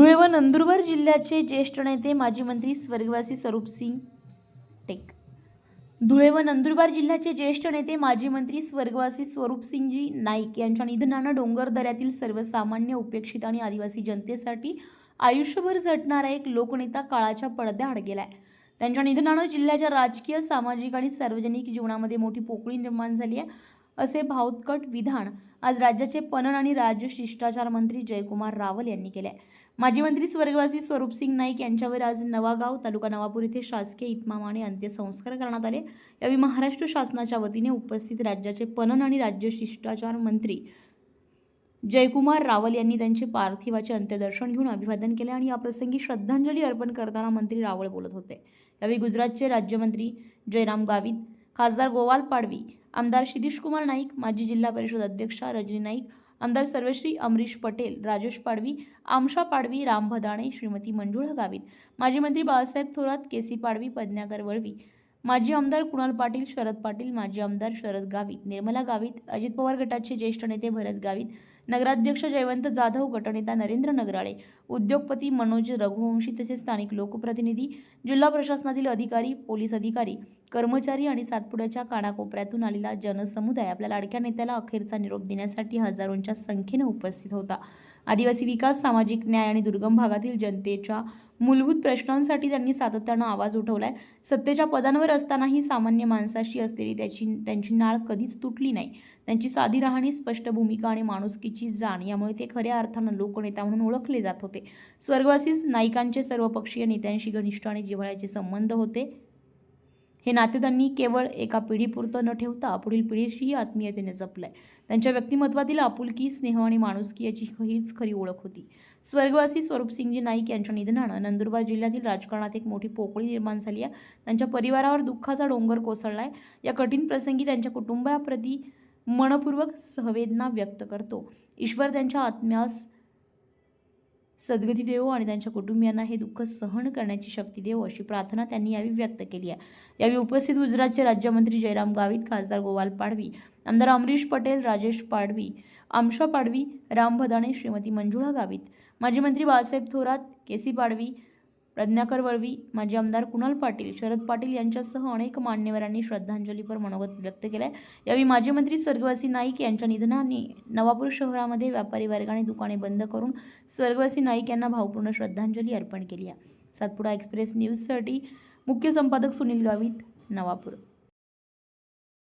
धुळे व नंदुरबार जिल्ह्याचे ज्येष्ठ नेते माजी मंत्री स्वर्गवासी स्वरूपसिंग टेक. धुळे व नंदुरबार जिल्ह्याचे ज्येष्ठ नेते माजी मंत्री स्वर्गवासी स्वरूपसिंगजी नाईक यांच्या निधनानं डोंगर दऱ्यातील सर्वसामान्य उपेक्षित आणि आदिवासी जनतेसाठी आयुष्यभर झटणारा एक लोकनेता काळाच्या पडद्याआड गेलाय. त्यांच्या निधनानं जिल्ह्याच्या राजकीय सामाजिक आणि सार्वजनिक जीवनामध्ये मोठी पोकळी निर्माण झाली आहे. असे भावकट विधान आज राज्याचे पणन आणि राज्य शिष्टाचार मंत्री जयकुमार रावल यांनी केले माजी मंत्री स्वर्गवासी स्वरूपसिंग नाईक यांच्यावर आज नवागाव तालुका नवापूर येथे शासकीय इतमामाने अंत्यसंस्कार करण्यात आले. यावेळी महाराष्ट्र शासनाच्या वतीने उपस्थित राज्याचे पणन आणि राज्य शिष्टाचार मंत्री जयकुमार रावल यांनी त्यांचे पार्थिवाचे अंत्यदर्शन घेऊन अभिवादन केले आणि याप्रसंगी श्रद्धांजली अर्पण करताना मंत्री रावळ बोलत होते. यावेळी गुजरातचे राज्यमंत्री जयराम गावित खासदार गोवाल पाडवी आमदार शिरीषकुमार नाईक माजी जिल्हा परिषद अध्यक्षा रजनी नाईक आमदार सर्वश्री अमरीश पटेल राजेश पाडवी आमशा पाडवी राम भदाणे श्रीमती मंजुळा गावित माजी मंत्री बाळासाहेब थोरात के सी पाडवी पद्माकर वळवी माजी आमदार कुणाल पाटील शरद पाटील माजी आमदार शरद गावित निर्मला गावित अजित पवार गटाचे ज्येष्ठ नेते भरत गावित नगराध्यक्ष जयवंत जाधव गटनेता नरेंद्र नगराळे उद्योगपती मनोज रघुवंशी तसेच स्थानिक लोकप्रतिनिधी जिल्हा प्रशासनातील अधिकारी पोलीस अधिकारी कर्मचारी आणि सातपुड्याच्या कानाकोपऱ्यातून आलेला जनसमुदाय आपल्या लाडक्या नेत्याला अखेरचा निरोप देण्यासाठी हजारोंच्या संख्येने उपस्थित होता. आदिवासी विकास सामाजिक न्याय आणि दुर्गम भागातील जनतेच्या मूलभूत प्रश्नांसाठी त्यांनी सातत्यानं आवाज उठवला आहे सत्तेच्या पदांवर असतानाही सामान्य माणसाशी असलेली त्याची त्यांची नाळ कधीच तुटली नाही. त्यांची साधी राहणी स्पष्ट भूमिका आणि माणुसकीची जाण यामुळे ते खऱ्या अर्थानं लोकनेता म्हणून ओळखले जात होते. स्वर्गवासीच नाईकांचे सर्वपक्षीय नेत्यांशी घनिष्ठ आणि जिव्हाळ्याचे संबंध होते. हे नाते त्यांनी केवळ एका पिढीपुरतं न ठेवता पुढील पिढीशीही आत्मीयतेने जपलं आहे त्यांच्या व्यक्तिमत्वातील आपुलकी स्नेह आणि माणुसकी याची हीच खरी ओळख होती. स्वर्गवासी स्वरूपसिंगजी नाईक यांच्या निधनानं नंदुरबार जिल्ह्यातील राजकारणात एक मोठी पोकळी निर्माण झाली आहे. त्यांच्या परिवारावर दुःखाचा डोंगर कोसळला आहे या कठीण प्रसंगी त्यांच्या कुटुंबाप्रती मनपूर्वक सहवेदना व्यक्त करतो. ईश्वर त्यांच्या आत्म्यास सद्गती देवो आणि त्यांच्या कुटुंबियांना हे दुःख सहन करण्याची शक्ती देवो अशी प्रार्थना त्यांनी यावेळी व्यक्त केली आहे. यावेळी उपस्थित गुजरातचे राज्यमंत्री जयराम गावित खासदार गोवाल पाडवी आमदार अमरीश पटेल राजेश पाडवी आमशा पाडवी राम भदाणे श्रीमती मंजुळा गावित माजी मंत्री बाळासाहेब थोरात केसी पाडवी प्रज्ञाकर वळवी माजी आमदार कुणाल पाटील शरद पाटील यांच्यासह अनेक मान्यवरांनी श्रद्धांजलीपर मनोगत व्यक्त केलंय. यावेळी माजी मंत्री स्वर्गवासी नाईक यांच्या निधनाने नवापूर शहरामध्ये व्यापारी वर्गाने दुकाने बंद करून स्वर्गवासी नाईक यांना भावपूर्ण श्रद्धांजली अर्पण केली आहे. सातपुडा एक्सप्रेस न्यूजसाठी मुख्य संपादक सुनील गावित नवापूर.